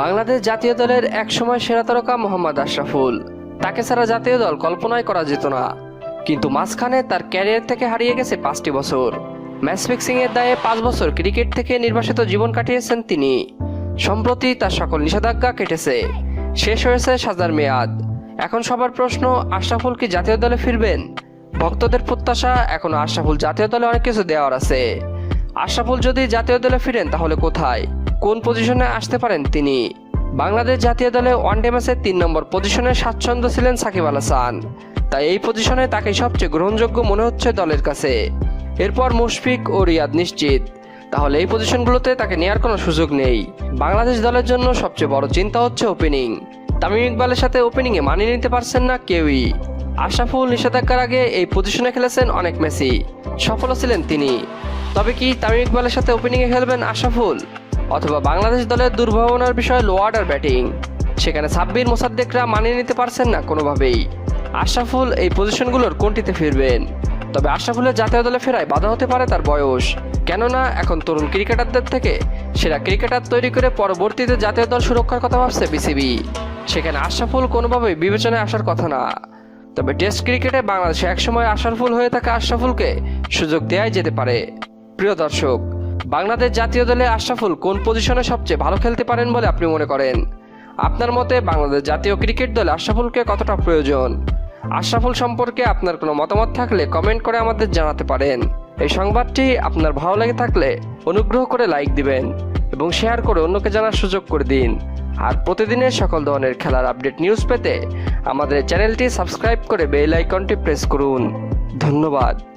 বাংলাদেশ জাতীয় দলের একসময় সেরা তারকা মোহাম্মদ আশরাফুল। তাকে ছাড়া জাতীয় দল কল্পনাই করা যেত না। কিন্তু মাঝখানে তার ক্যারিয়ার থেকে হারিয়ে গেছে পাঁচটি বছর। ম্যাচ ফিক্সিং এর দায়ে পাঁচ বছর ক্রিকেট থেকে নির্বাসিত জীবন কাটিয়েছেন তিনি। সম্প্রতি তার সকল নিষেধাজ্ঞা কেটেছে। শেষ হয়েছে সাজার মেয়াদ। এখন সবার প্রশ্ন, আশরাফুল কি জাতীয় দলে ফিরবেন? ভক্তদের প্রত্যাশা, এখনও আশরাফুল জাতীয় দলে অনেক কিছু দেওয়ার আছে। আশরাফুল যদি জাতীয় দলে ফিরেন তাহলে কোথায়? কোন পজিশনে আসতে পারেন তিনি? বাংলাদেশ জাতীয় দলে ওয়ানডে ম্যাচে তিন নম্বর পজিশনে স্বাচ্ছন্দ্য ছিলেন সাকিব আল হাসান। তাই এই পজিশনে তাকে সবচেয়ে গ্রহণযোগ্য মনে হচ্ছে দলের কাছে। এরপর মুশফিক ও রিয়াদ নিশ্চিত। তাহলে এই পজিশনগুলোতে তাকে নেওয়ার কোনো সুযোগ নেই। বাংলাদেশ দলের জন্য সবচেয়ে বড় চিন্তা হচ্ছে ওপেনিং তামিম ইকবালের সাথে ওপেনিংয়ে মানিয়ে নিতে পারছেন না কেউই। আশরাফুল, নিষেধাজ্ঞার আগে এই পজিশনে খেলেছেন অনেক মেসি। সফলও ছিলেন তিনি। তবে কি তামিম ইকবালের সাথে ওপেনিংয়ে খেলবেন আশরাফুল? অথবা বাংলাদেশ দলের দুর্ভাবনার বিষয় লো অর্ডার ব্যাটিং সেখানে সাব্বির মোসাদ্দেকরা মানিয়ে নিতে পারছেন না কোনোভাবেই। আশরাফুল এই পজিশনগুলোর কোনটিতে ফিরবেন? তবে আশরাফুলের জাতীয় দলে ফেরায় বাধা হতে পারে তার বয়স। কেননা এখন তরুণ ক্রিকেটারদের থেকে সেরা ক্রিকেটার তৈরি করে পরবর্তীতে জাতীয় দল সুরক্ষার কথা ভাবছে বিসিবি। সেখানে আশরাফুল কোনোভাবেই বিবেচনায় আসার কথা না। তবে টেস্ট ক্রিকেটে বাংলাদেশে একসময় আশরাফুল হয়ে থাকা আশরাফুলকে সুযোগ দেওয়াই যেতে পারে। প্রিয় দর্শক বাংলাদেশ জাতীয় দলে আশরাফুল কোন পজিশনে সবচেয়ে ভালো খেলতে পারেন বলে আপনি মনে করেন? আপনার মতে বাংলাদেশ জাতীয় ক্রিকেট দলে আশরাফুলকে কতটা প্রয়োজন? আশরাফুল সম্পর্কে আপনার কোনো মতামত থাকলে কমেন্ট করে আমাদের জানাতে পারেন। এই সংবাদটি আপনার ভালো লেগে থাকলে অনুগ্রহ করে লাইক দিবেন এবং শেয়ার করে অন্যকে জানার সুযোগ করে দিন। আর প্রতিদিনের সকল ধরনের খেলার আপডেট নিউজ পেতে আমাদের চ্যানেলটি সাবস্ক্রাইব করে বেল আইকনটি প্রেস করুন। ধন্যবাদ।